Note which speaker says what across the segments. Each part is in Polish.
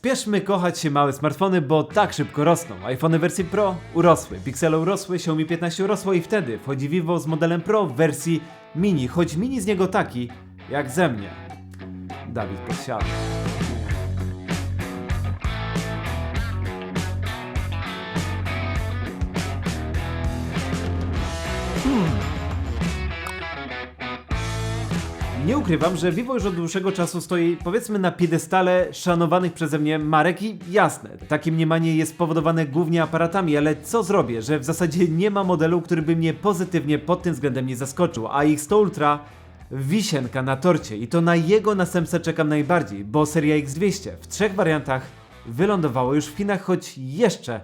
Speaker 1: Spieszmy kochać się małe smartfony, bo tak szybko rosną. iPhony wersji Pro urosły, Pixele urosły, Xiaomi 15 urosło i wtedy wchodzi Vivo z modelem Pro w wersji mini, choć mini z niego taki, jak ze mnie. Dawid Podsiadły. Nie ukrywam, że Vivo już od dłuższego czasu stoi powiedzmy na piedestale szanowanych przeze mnie marek i jasne, takie mniemanie jest spowodowane głównie aparatami, ale co zrobię, że w zasadzie nie ma modelu, który by mnie pozytywnie pod tym względem nie zaskoczył, a X100 Ultra wisienka na torcie i to na jego następcę czekam najbardziej, bo seria X200 w trzech wariantach wylądowało już w Chinach, choć jeszcze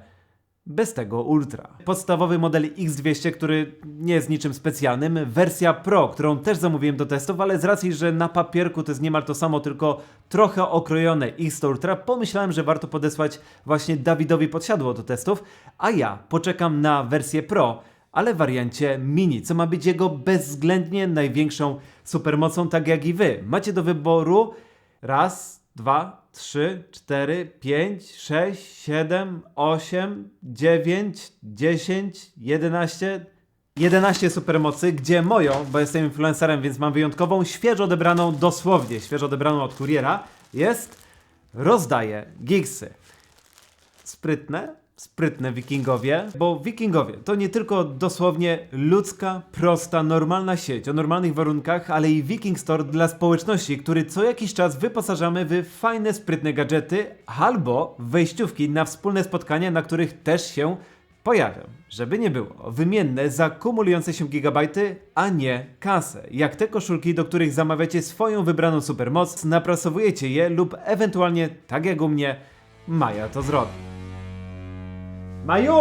Speaker 1: bez tego Ultra. Podstawowy model X200, który nie jest niczym specjalnym, wersja Pro, którą też zamówiłem do testów, ale z racji, że na papierku to jest niemal to samo, tylko trochę okrojone X100 Ultra, pomyślałem, że warto podesłać właśnie Dawidowi podsiadło do testów, a ja poczekam na wersję Pro, ale w wariancie mini, co ma być jego bezwzględnie największą supermocą, tak jak i wy. Macie do wyboru raz, dwa, trzy, cztery, pięć, sześć, siedem, osiem, dziewięć, dziesięć, jedenaście. 11 supermocy, gdzie moją, bo jestem influencerem, więc mam wyjątkową, świeżo odebraną, dosłownie świeżo odebraną od kuriera, jest rozdaję gigsy sprytne, sprytne wikingowie, bo wikingowie to nie tylko dosłownie ludzka, prosta, normalna sieć o normalnych warunkach, ale i Viking Store dla społeczności, który co jakiś czas wyposażamy w fajne, sprytne gadżety albo wejściówki na wspólne spotkania, na których też się pojawią. Żeby nie było, wymienne za kumulujące się gigabajty, a nie kasę. Jak te koszulki, do których zamawiacie swoją wybraną supermoc, naprasowujecie je lub ewentualnie, tak jak u mnie, Maja to zrobi. Maju!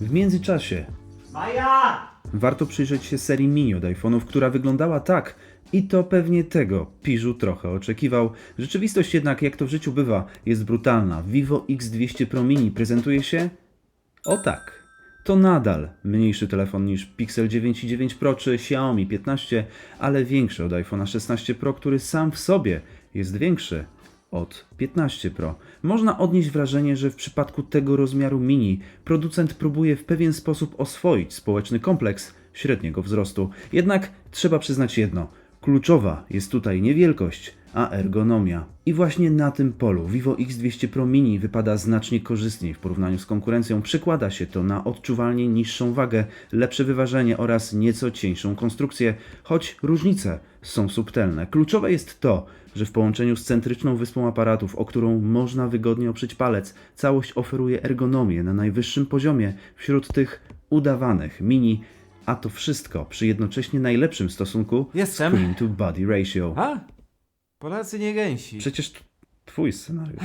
Speaker 2: W międzyczasie
Speaker 1: Maja!
Speaker 2: warto przyjrzeć się serii mini od iPhone'ów, która wyglądała tak i to pewnie tego Piżu trochę oczekiwał. Rzeczywistość jednak, jak to w życiu bywa, jest brutalna. Vivo X200 Pro Mini prezentuje się o tak. To nadal mniejszy telefon niż Pixel 9 i 9 Pro czy Xiaomi 15, ale większy od iPhone'a 16 Pro, który sam w sobie jest większy od 15 Pro. Można odnieść wrażenie, że w przypadku tego rozmiaru mini producent próbuje w pewien sposób oswoić społeczny kompleks średniego wzrostu. Jednak trzeba przyznać jedno: kluczowa jest tutaj nie wielkość, a ergonomia. I właśnie na tym polu Vivo X200 Pro Mini wypada znacznie korzystniej w porównaniu z konkurencją. Przekłada się to na odczuwalnie niższą wagę, lepsze wyważenie oraz nieco cieńszą konstrukcję, choć różnice są subtelne. Kluczowe jest to, że w połączeniu z centryczną wyspą aparatów, o którą można wygodnie oprzeć palec, całość oferuje ergonomię na najwyższym poziomie wśród tych udawanych mini, a to wszystko przy jednocześnie najlepszym stosunku
Speaker 1: Jestem.
Speaker 2: screen to body ratio.
Speaker 1: A? Polacy nie gęsi.
Speaker 2: Przecież t- twój scenariusz.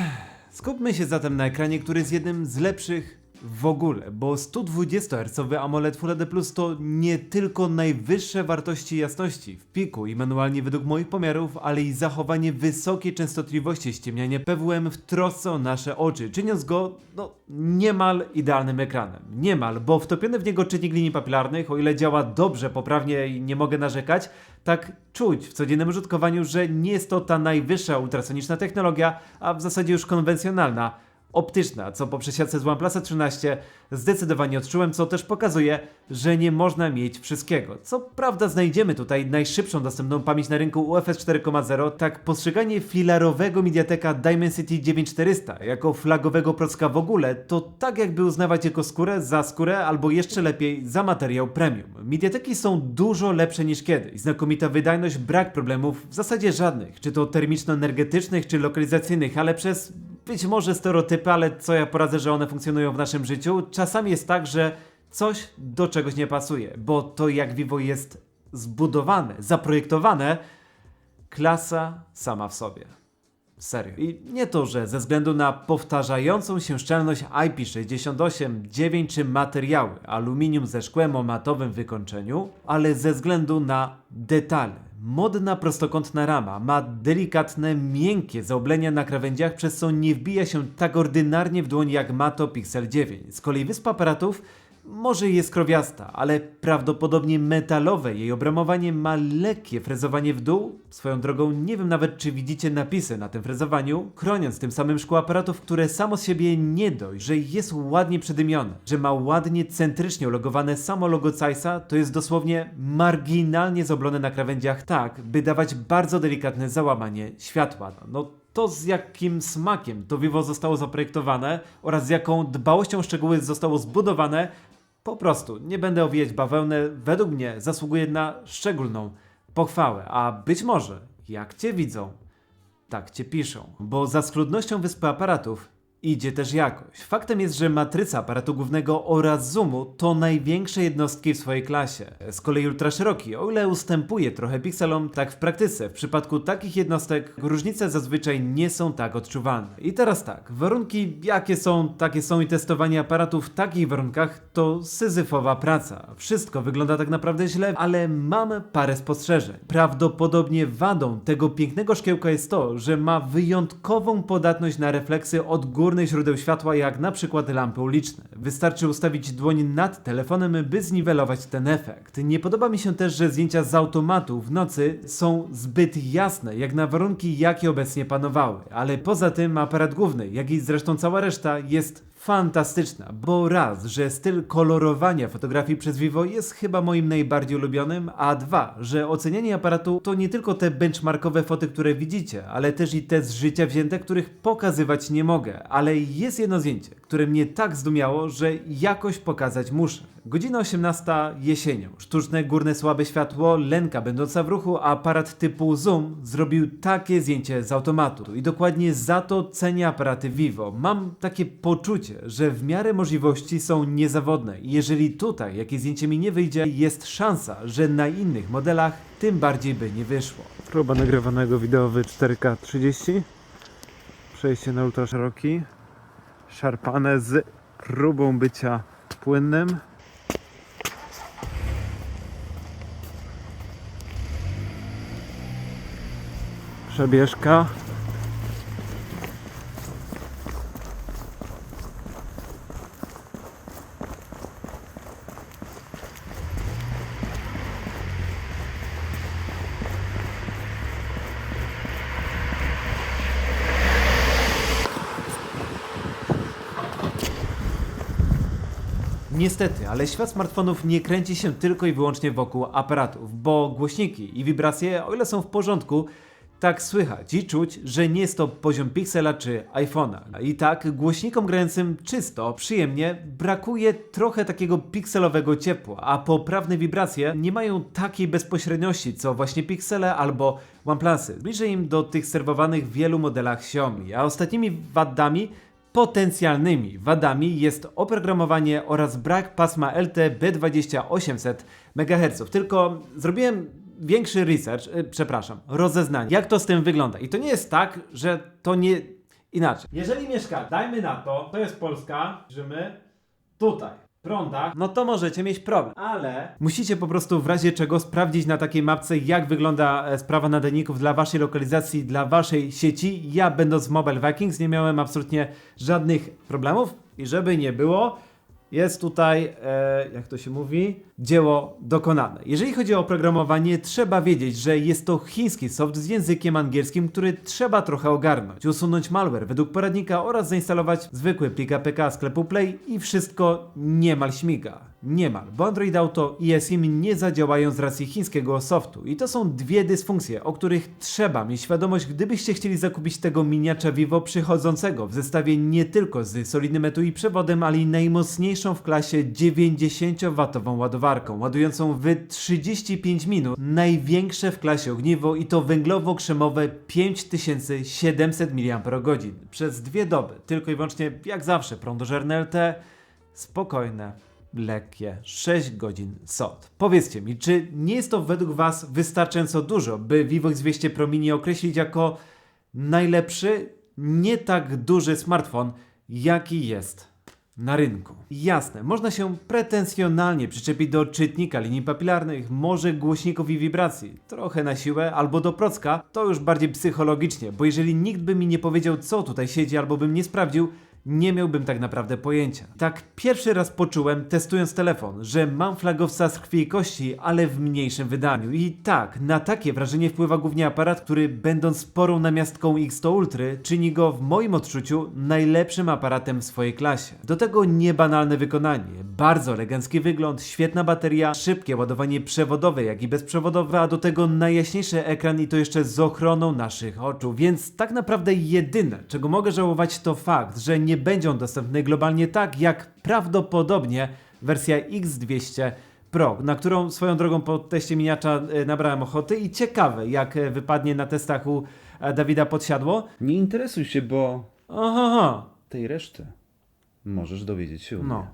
Speaker 1: Skupmy się zatem na ekranie, który jest jednym z lepszych w ogóle, bo 120 Hz AMOLED Full HD Plus to nie tylko najwyższe wartości jasności w piku i manualnie według moich pomiarów, ale i zachowanie wysokiej częstotliwości ściemniania PWM w trosce o nasze oczy, czyniąc go no, niemal idealnym ekranem. Niemal, bo wtopiony w niego czynnik linii papilarnych, o ile działa dobrze, poprawnie i nie mogę narzekać, tak czuć w codziennym użytkowaniu, że nie jest to ta najwyższa ultrasoniczna technologia, a w zasadzie już konwencjonalna optyczna, co po przesiadce z OnePlusa 13 zdecydowanie odczułem, co też pokazuje, że nie można mieć wszystkiego. Co prawda znajdziemy tutaj najszybszą dostępną pamięć na rynku UFS 4.0, tak postrzeganie filarowego Mediateka Dimensity 9400 jako flagowego procka w ogóle, to tak jakby uznawać jego skórę za skórę, albo jeszcze lepiej za materiał premium. Mediateki są dużo lepsze niż kiedyś, znakomita wydajność, brak problemów, w zasadzie żadnych, czy to termiczno-energetycznych, czy lokalizacyjnych, ale przez być może stereotypy, ale co ja poradzę, że one funkcjonują w naszym życiu. Czasami jest tak, że coś do czegoś nie pasuje, bo to jak Vivo jest zbudowane, zaprojektowane, klasa sama w sobie. Serio. I nie to, że ze względu na powtarzającą się szczelność IP68, 9 czy materiały, aluminium ze szkłem o matowym wykończeniu, ale ze względu na detale. Modna prostokątna rama ma delikatne, miękkie zaoblenia na krawędziach, przez co nie wbija się tak ordynarnie w dłoń jak ma to Pixel 9. Z kolei wyspa aparatów może jest krowiasta, ale prawdopodobnie metalowe. Jej obramowanie ma lekkie frezowanie w dół. Swoją drogą nie wiem nawet czy widzicie napisy na tym frezowaniu, chroniąc tym samym szkło aparatów, które samo z siebie nie dość, że jest ładnie przedymione, że ma ładnie centrycznie ulogowane samo logo Zeissa, to jest dosłownie marginalnie zoblone na krawędziach tak, by dawać bardzo delikatne załamanie światła. No to z jakim smakiem to Vivo zostało zaprojektowane oraz z jaką dbałością szczegóły zostało zbudowane, po prostu nie będę owijać bawełnę, według mnie zasługuje na szczególną pochwałę, a być może, jak cię widzą, tak cię piszą. Bo za schludnością wyspy aparatów idzie też jakość. Faktem jest, że matryca aparatu głównego oraz zoomu to największe jednostki w swojej klasie. Z kolei ultraszeroki, o ile ustępuje trochę pikselom, tak w praktyce, w przypadku takich jednostek różnice zazwyczaj nie są tak odczuwalne. I teraz tak, warunki jakie są, takie są i testowanie aparatu w takich warunkach to syzyfowa praca. Wszystko wygląda tak naprawdę źle, ale mam parę spostrzeżeń. Prawdopodobnie wadą tego pięknego szkiełka jest to, że ma wyjątkową podatność na refleksy od górnych źródeł światła, jak na przykład lampy uliczne. Wystarczy ustawić dłoń nad telefonem, by zniwelować ten efekt. Nie podoba mi się też, że zdjęcia z automatu w nocy są zbyt jasne, jak na warunki, jakie obecnie panowały. Ale poza tym aparat główny, jak i zresztą cała reszta jest fantastyczna, bo raz, że styl kolorowania fotografii przez Vivo jest chyba moim najbardziej ulubionym, a dwa, że ocenianie aparatu to nie tylko te benchmarkowe foty, które widzicie, ale też i te z życia wzięte, których pokazywać nie mogę. Ale jest jedno zdjęcie, które mnie tak zdumiało, że jakoś pokazać muszę. Godzina 18 jesienią. Sztuczne górne słabe światło, lęka będąca w ruchu, a aparat typu zoom zrobił takie zdjęcie z automatu. I dokładnie za to cenię aparaty Vivo. Mam takie poczucie, że w miarę możliwości są niezawodne. Jeżeli tutaj jakieś zdjęcie mi nie wyjdzie, jest szansa, że na innych modelach tym bardziej by nie wyszło. Próba nagrywanego wideo w 4K 30. Przejście na ultraszeroki. Szarpane z próbą bycia płynnym. Przebieżka. Niestety, ale świat smartfonów nie kręci się tylko i wyłącznie wokół aparatów, bo głośniki i wibracje, o ile są w porządku, tak słychać i czuć, że nie jest to poziom Pixela czy iPhone'a. I tak głośnikom grającym czysto, przyjemnie, brakuje trochę takiego pikselowego ciepła, a poprawne wibracje nie mają takiej bezpośredniości co właśnie Pixele albo OnePlusy. Bliżej im do tych serwowanych w wielu modelach Xiaomi, a ostatnimi wadami Potencjalnymi wadami jest oprogramowanie oraz brak pasma LT B2800 MHz. Tylko zrobiłem większy research, y, przepraszam, rozeznanie. Jak to z tym wygląda? I to nie jest tak, że to nie inaczej. Jeżeli mieszka, dajmy na to, to jest Polska, żymy tutaj. Prądach, no to możecie mieć problem, ale musicie po prostu w razie czego sprawdzić na takiej mapce, jak wygląda e, sprawa nadajników dla waszej lokalizacji, dla waszej sieci. Ja, będąc w Mobile Vikings, nie miałem absolutnie żadnych problemów i żeby nie było, jest tutaj, e, jak to się mówi, dzieło dokonane. Jeżeli chodzi o oprogramowanie, trzeba wiedzieć, że jest to chiński soft z językiem angielskim, który trzeba trochę ogarnąć, usunąć malware według poradnika oraz zainstalować zwykły plik APK sklepu Play i wszystko niemal śmiga. Niemal, bo Android Auto i eSIM nie zadziałają z racji chińskiego softu. I to są dwie dysfunkcje, o których trzeba mieć świadomość, gdybyście chcieli zakupić tego miniacza Vivo przychodzącego w zestawie nie tylko z solidnym etui przewodem, ale i najmocniejszą w klasie 90W ładowarką, ładującą w 35 minut, największe w klasie ogniwo i to węglowo-krzemowe 5700 mAh przez dwie doby, tylko i wyłącznie jak zawsze prądożerne LT, spokojne, lekkie 6 godzin SOT. Powiedzcie mi, czy nie jest to według Was wystarczająco dużo, by Vivo X200 Pro Mini określić jako najlepszy, nie tak duży smartfon, jaki jest na rynku. Jasne, można się pretensjonalnie przyczepić do czytnika linii papilarnych, może głośników i wibracji, trochę na siłę, albo do procka, to już bardziej psychologicznie, bo jeżeli nikt by mi nie powiedział co tutaj siedzi, albo bym nie sprawdził, nie miałbym tak naprawdę pojęcia. Tak pierwszy raz poczułem, testując telefon, że mam flagowca z krwi i kości, ale w mniejszym wydaniu. I tak, na takie wrażenie wpływa głównie aparat, który będąc sporą namiastką X100 Ultry, czyni go w moim odczuciu najlepszym aparatem w swojej klasie. Do tego niebanalne wykonanie, bardzo elegancki wygląd, świetna bateria, szybkie ładowanie przewodowe, jak i bezprzewodowe, a do tego najjaśniejszy ekran i to jeszcze z ochroną naszych oczu. Więc tak naprawdę jedyne, czego mogę żałować, to fakt, że nie będzie on dostępny globalnie tak, jak prawdopodobnie wersja X200 Pro, na którą swoją drogą po teście miniacza e, nabrałem ochoty i ciekawe, jak e, wypadnie na testach u e, Dawida Podsiadło.
Speaker 2: Nie interesuj się, bo
Speaker 1: Aha,
Speaker 2: tej reszty możesz dowiedzieć się u
Speaker 1: no.
Speaker 2: mnie.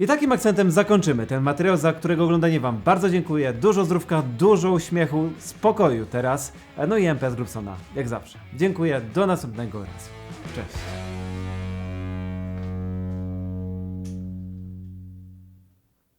Speaker 1: I takim akcentem zakończymy ten materiał, za którego oglądanie Wam bardzo dziękuję. Dużo zdrówka, dużo uśmiechu, spokoju teraz. No i MPS Grubsona, jak zawsze. Dziękuję, do następnego razu. Cześć.